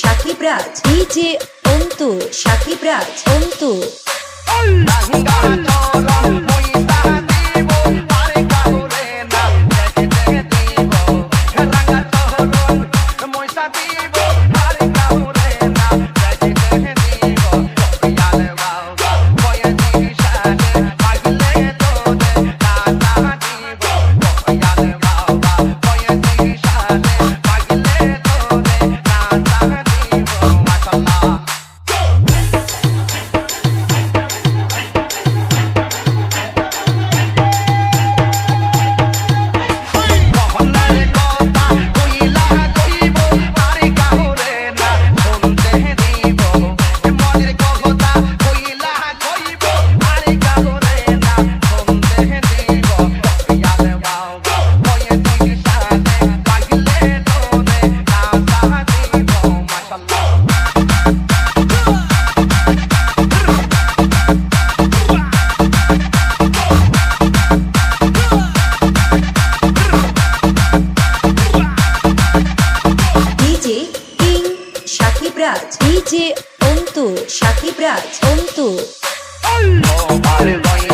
Shakib Raj. DJ Antu Sakib Raj Antu. DJ Antu Sakib Raj Antu. oh,